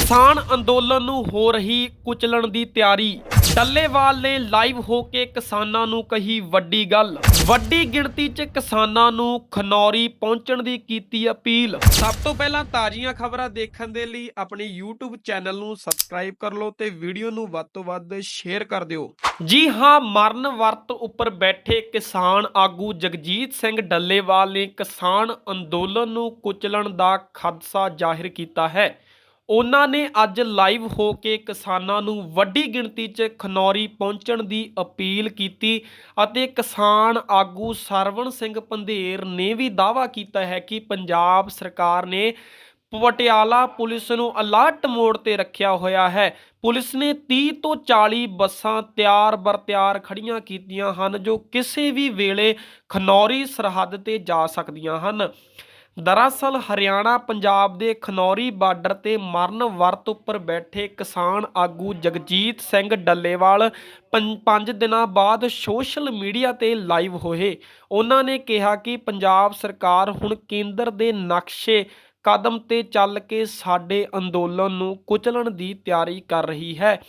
ਕਿਸਾਨ ਅੰਦੋਲਨ ਨੂੰ ਹੋ ਰਹੀ ਕੁਚਲਣ ਦੀ ਤਿਆਰੀ। ਡੱਲੇਵਾਲ ਨੇ ਲਾਈਵ ਹੋ ਕੇ ਕਿਸਾਨਾਂ ਨੂੰ ਕਹੀ ਵੱਡੀ ਗੱਲ। ਵੱਡੀ ਗਿਣਤੀ 'ਚ ਕਿਸਾਨਾਂ ਨੂੰ ਖਨੌਰੀ ਪਹੁੰਚਣ ਦੀ ਕੀਤੀ ਅਪੀਲ। ਸਭ ਤੋਂ ਪਹਿਲਾਂ ਤਾਜ਼ੀਆਂ ਖਬਰਾਂ ਦੇਖਣ ਦੇ ਲਈ ਆਪਣੇ YouTube ਚੈਨਲ ਨੂੰ ਸਬਸਕ੍ਰਾਈਬ ਕਰ ਲਓ ਤੇ ਵੀਡੀਓ ਨੂੰ ਵੱਧ ਤੋਂ ਵੱਧ ਸ਼ੇਅਰ ਕਰ ਦਿਓ। ਜੀ ਹਾਂ, ਮਰਨ ਵਰਤ ਉੱਪਰ ਬੈਠੇ ਕਿਸਾਨ ਆਗੂ ਜਗਜੀਤ ਸਿੰਘ ਡੱਲੇਵਾਲ ਨੇ ਕਿਸਾਨ ਅੰਦੋਲਨ ਨੂੰ ਕੁਚਲਣ ਦਾ ਖਦਸ਼ਾ ਜ਼ਾਹਿਰ ਕੀਤਾ ਹੈ। ਉਹਨਾਂ ਨੇ ਅੱਜ ਲਾਈਵ ਹੋ ਕੇ ਕਿਸਾਨਾਂ ਨੂੰ ਵੱਡੀ ਗਿਣਤੀ 'ਚ ਖਨੌਰੀ ਪਹੁੰਚਣ ਦੀ ਅਪੀਲ ਕੀਤੀ ਅਤੇ ਕਿਸਾਨ ਆਗੂ ਸਰਵਣ ਸਿੰਘ ਪੰਧੇਰ ਨੇ ਵੀ ਦਾਅਵਾ ਕੀਤਾ ਹੈ ਕਿ ਪੰਜਾਬ ਸਰਕਾਰ ਨੇ ਪਟਿਆਲਾ ਪੁਲਿਸ ਨੂੰ ਅਲਰਟ ਮੋਡ ਤੇ ਰੱਖਿਆ ਹੋਇਆ ਹੈ। ਪੁਲਿਸ ਨੇ 30 ਤੋਂ 40 ਬੱਸਾਂ ਤਿਆਰ ਬਰ ਤਿਆਰ ਖੜੀਆਂ ਕੀਤੀਆਂ ਹਨ, ਜੋ ਕਿਸੇ ਵੀ ਵੇਲੇ ਖਨੌਰੀ ਸਰਹੱਦ ਤੇ ਜਾ ਸਕਦੀਆਂ ਹਨ। ਦਰਅਸਲ ਹਰਿਆਣਾ, ਪੰਜਾਬ ਦੇ ਖਨੌਰੀ ਬਾਰਡਰ ਤੇ ਮਰਨ ਵਰਤ ਉੱਪਰ ਬੈਠੇ ਕਿਸਾਨ ਆਗੂ ਜਗਜੀਤ ਸਿੰਘ ਡੱਲੇਵਾਲ ਪੰ- ਪੰਜ ਦਿਨਾਂ ਬਾਅਦ ਸੋਸ਼ਲ ਮੀਡੀਆ ਤੇ ਲਾਈਵ ਹੋਏ। ਉਹਨਾਂ ਨੇ ਕਿਹਾ ਕਿ ਪੰਜਾਬ ਸਰਕਾਰ ਹੁਣ ਕੇਂਦਰ ਦੇ ਨਕਸ਼ੇ ਕਦਮ ਤੇ ਚੱਲ ਕੇ ਸਾਡੇ ਅੰਦੋਲਨ ਨੂੰ ਕੁਚਲਣ ਦੀ ਤਿਆਰੀ ਕਰ ਰਹੀ ਹੈ।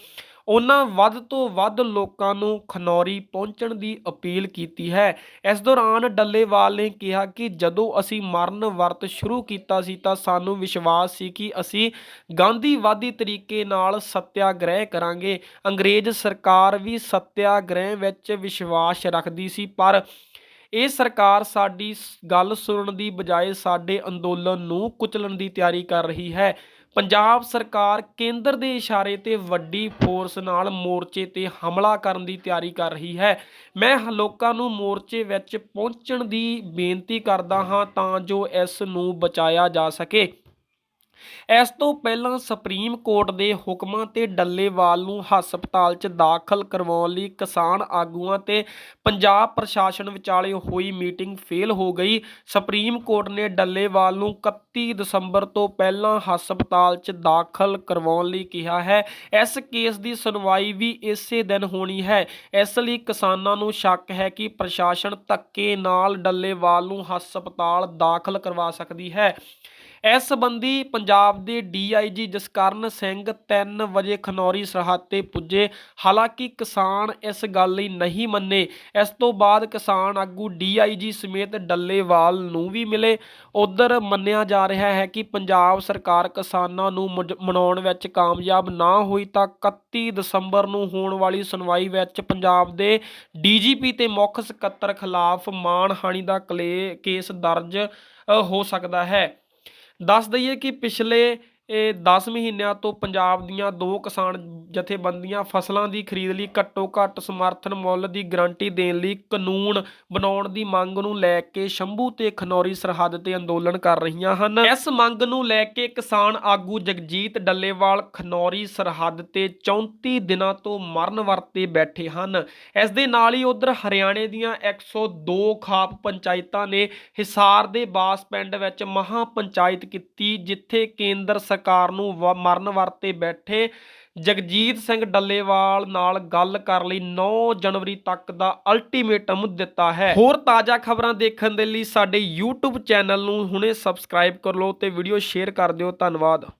ਉਹਨਾਂ ਵੱਧ ਤੋਂ ਵੱਧ ਲੋਕਾਂ ਨੂੰ ਖਨੌਰੀ ਪਹੁੰਚਣ ਦੀ ਅਪੀਲ ਕੀਤੀ ਹੈ। ਇਸ ਦੌਰਾਨ ਡੱਲੇਵਾਲ ਨੇ ਕਿਹਾ ਕਿ ਜਦੋਂ ਅਸੀਂ ਮਰਨ ਵਰਤ ਸ਼ੁਰੂ ਕੀਤਾ ਸੀ ਤਾਂ ਸਾਨੂੰ ਵਿਸ਼ਵਾਸ ਸੀ ਕਿ ਅਸੀਂ ਗਾਂਧੀਵਾਦੀ ਤਰੀਕੇ ਨਾਲ ਸੱਤਿਆਗ੍ਰਹਿ ਕਰਾਂਗੇ। ਅੰਗਰੇਜ਼ ਸਰਕਾਰ ਵੀ ਸੱਤਿਆਗ੍ਰਹਿ ਵਿੱਚ ਵਿਸ਼ਵਾਸ ਰੱਖਦੀ ਸੀ, ਪਰ ਇਹ ਸਰਕਾਰ ਸਾਡੀ ਸ- ਗੱਲ ਸੁਣਨ ਦੀ ਬਜਾਏ ਸਾਡੇ ਅੰਦੋਲਨ ਨੂੰ ਕੁਚਲਣ ਦੀ ਤਿਆਰੀ ਕਰ ਰਹੀ ਹੈ। ਪੰਜਾਬ ਸਰਕਾਰ ਕੇਂਦਰ ਦੇ ਇਸ਼ਾਰੇ ਤੇ ਵੱਡੀ ਫੋਰਸ ਨਾਲ ਮੋਰਚੇ ਤੇ ਹਮਲਾ ਕਰਨ ਦੀ ਤਿਆਰੀ ਕਰ ਰਹੀ ਹੈ। ਮੈਂ ਲੋਕਾਂ ਨੂੰ ਮੋਰਚੇ ਵਿੱਚ ਪਹੁੰਚਣ ਦੀ ਬੇਨਤੀ ਕਰਦਾ ਹਾਂ ਤਾਂ ਜੋ ਇਸ ਨੂੰ ਬਚਾਇਆ ਜਾ ਸਕੇ। ਇਸ ਤੋਂ ਪਹਿਲਾਂ ਸੁਪਰੀਮ ਕੋਰਟ ਦੇ ਹੁਕਮਾਂ ਤੇ ਡੱਲੇਵਾਲ ਨੂੰ ਹਸਪਤਾਲ 'ਚ ਦਾਖਲ ਕਰਵਾਉਣ ਲਈ ਕਿਸਾਨ ਆਗੂਆਂ ਤੇ ਪੰਜਾਬ ਪ੍ਰਸ਼ਾਸਨ ਵਿਚਾਲੇ ਹੋਈ ਮੀਟਿੰਗ ਫੇਲ ਹੋ ਗਈ। ਸੁਪਰੀਮ ਕੋਰਟ ਨੇ ਡੱਲੇਵਾਲ ਨੂੰ 31 ਦਸੰਬਰ ਤੋਂ ਪਹਿਲਾਂ ਹਸਪਤਾਲ 'ਚ ਦਾਖਲ ਕਰਵਾਉਣ ਲਈ ਕਿਹਾ ਹੈ। ਇਸ ਕੇਸ ਦੀ ਸੁਣਵਾਈ ਵੀ ਇਸੇ ਦਿਨ ਹੋਣੀ ਹੈ। ਇਸ ਲਈ ਕਿਸਾਨਾਂ ਨੂੰ ਸ਼ੱਕ ਹੈ ਕਿ ਪ੍ਰਸ਼ਾਸਨ ਧੱਕੇ ਨਾਲ ਡੱਲੇਵਾਲ ਨੂੰ ਹਸਪਤਾਲ ਦਾਖਲ ਕਰਵਾ ਸਕਦੀ ਹੈ। ਇਸ ਸੰਬੰਧੀ ਪੰਜਾਬ ਦੇ ਡੀਆਈਜੀ ਜਸਕਰਨ ਸਿੰਘ 3 ਵਜੇ ਖਨੌਰੀ ਸਰਹੱਦ ਤੇ ਪੁੱਜੇ। ਹਾਲਾਂਕਿ ਕਿਸਾਨ ਇਸ ਗੱਲ ਲਈ ਨਹੀਂ ਮੰਨੇ। ਇਸ ਤੋਂ ਬਾਅਦ ਕਿਸਾਨ ਆਗੂ ਡੀਆਈਜੀ ਸਮੇਤ ਡੱਲੇਵਾਲ ਨੂੰ ਵੀ ਮਿਲੇ। ਉਧਰ ਮੰਨਿਆ ਜਾ ਰਿਹਾ ਹੈ ਕਿ ਪੰਜਾਬ ਸਰਕਾਰ ਕਿਸਾਨਾਂ ਨੂੰ ਮਜ- ਮਨਾਉਣ ਵਿੱਚ ਕਾਮਯਾਬ ਨਾ ਹੋਈ ਤਾਂ 31 ਦਸੰਬਰ ਨੂੰ ਹੋਣ ਵਾਲੀ ਸੁਣਵਾਈ ਵਿੱਚ ਪੰਜਾਬ ਦੇ ਡੀਜੀਪੀ ਤੇ ਮੁੱਖ ਸਕੱਤਰ ਖਿਲਾਫ ਮਾਣਹਾਨੀ ਦਾ ਕਲੇ, ਕੇਸ ਦਰਜ ਹੋ ਸਕਦਾ ਹੈ। ਦੱਸ ਦਈਏ ਕਿ ਪਿਛਲੇ ਇਹ 10 ਮਹੀਨਿਆਂ ਤੋਂ ਪੰਜਾਬ ਦੀਆਂ ਦੋ ਕਿਸਾਨ ਜਥੇਬੰਦੀਆਂ ਫਸਲਾਂ ਦੀ ਖਰੀਦ ਲਈ ਘੱਟੋ ਘੱਟ ਸਮਰਥਨ ਮੁੱਲ ਦੀ ਗਰੰਟੀ ਦੇਣ ਲਈ ਕਾਨੂੰਨ ਬਣਾਉਣ ਦੀ ਮੰਗ ਨੂੰ ਲੈ ਕੇ ਸ਼ੰਭੂ ਤੇ ਖਨੌਰੀ ਸਰਹੱਦ ਤੇ ਅੰਦੋਲਨ ਕਰ ਰਹੀਆਂ ਹਨ। ਇਸ ਮੰਗ ਨੂੰ ਲੈ ਕੇ ਕਿਸਾਨ ਆਗੂ ਜਗਜੀਤ ਡੱਲੇਵਾਲ ਖਨੌਰੀ ਸਰਹੱਦ ਤੇ 34 ਦਿਨਾਂ ਤੋਂ ਮਰਨ ਵਰਤੇ ਬੈਠੇ ਹਨ। ਇਸ ਦੇ ਨਾਲ ਹੀ ਉਧਰ ਹਰਿਆਣੇ ਦੀਆਂ 102 ਖਾਪ ਪੰਚਾਇਤਾਂ ਨੇ ਹਿਸਾਰ ਦੇ ਬਾਸ ਪਿੰਡ ਵਿੱਚ ਮਹਾ ਪੰਚਾਇਤ ਕੀਤੀ, ਜਿੱਥੇ ਕੇਂਦਰ ਸਰਕਾਰ ਨੂੰ ਵ- ਮਰਨ ਵਰਤੇ ਬੈਠੇ। ਜਗਜੀਤ ਸਿੰਘ ਡੱਲੇਵਾਲ ਨਾਲ ਗੱਲ ਕਰਨ ਲਈ 9 ਜਨਵਰੀ ਤੱਕ ਦਾ ਅਲਟੀਮੇਟਮ ਦਿੱਤਾ ਹੈ। ਹੋਰ ਤਾਜ਼ਾ ਖਬਰਾਂ ਦੇਖਣ ਦੇ ਲਈ ਸਾਡੇ YouTube ਚੈਨਲ ਨੂੰ ਹੁਣੇ ਸਬਸਕ੍ਰਾਈਬ ਕਰ ਲਓ ਤੇ ਵੀਡੀਓ ਸ਼ੇਅਰ ਕਰ ਦਿਓ। ਧੰਨਵਾਦ।